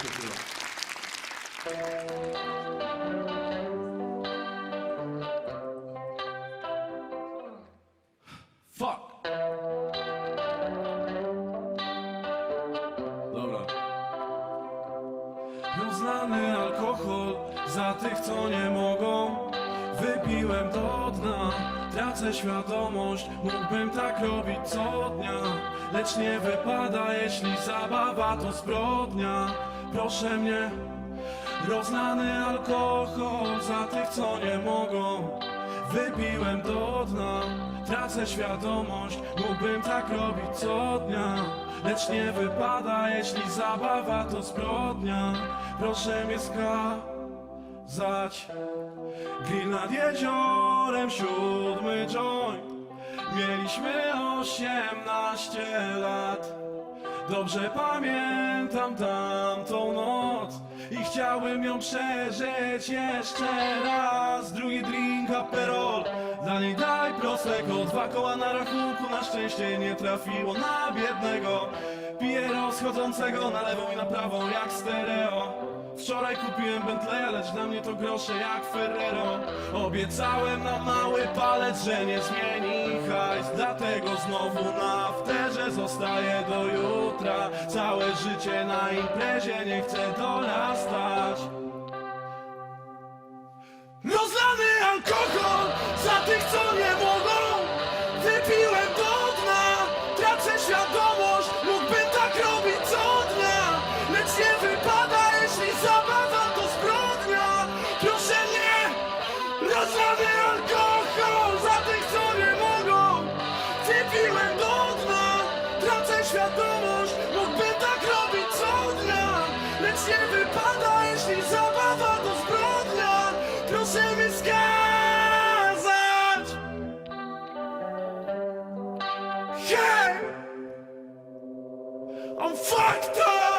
Tyle. Fuck! Dobra. Rozlany alkohol za tych, co nie mogą Wypiłem do dna, tracę świadomość Mógłbym tak robić co dnia Lecz nie wypada, jeśli zabawa to zbrodnia. Proszę mnie, rozlany alkohol za tych, co nie mogą. Wypiłem do dna, tracę świadomość Mógłbym tak robić co dnia. Lecz nie wypada, jeśli zabawa to zbrodnia. Proszę mnie skazać. Grill nad jeziorem, siódmy joint Mieliśmy osiemnaście lat. Dobrze pamiętam tamtą noc I chciałbym ją przeżyć jeszcze raz. Drugi drink aperol Dla niej daj prosecco. Dwa koła na rachunku Na szczęście nie trafiło na biednego. Piję rozchodzącego na lewą i na prawą jak stereo Wczoraj kupiłem Bentleya, lecz dla mnie to grosze jak Ferrero. Obiecałem na mały palec, że nie zmieni hajs Dlatego znowu na wterze zostaję do jutra. Całe życie na imprezie nie chcę dorastać Rozlany alkohol za tych, co nie mogą za tych, co nie mogą Wypiłem do dna, tracę świadomość Mógłbym tak robić co dnia Lecz nie wypada, jeśli zabawa to zbrodnia Proszę mnie skazać Hey! I'm fucked up!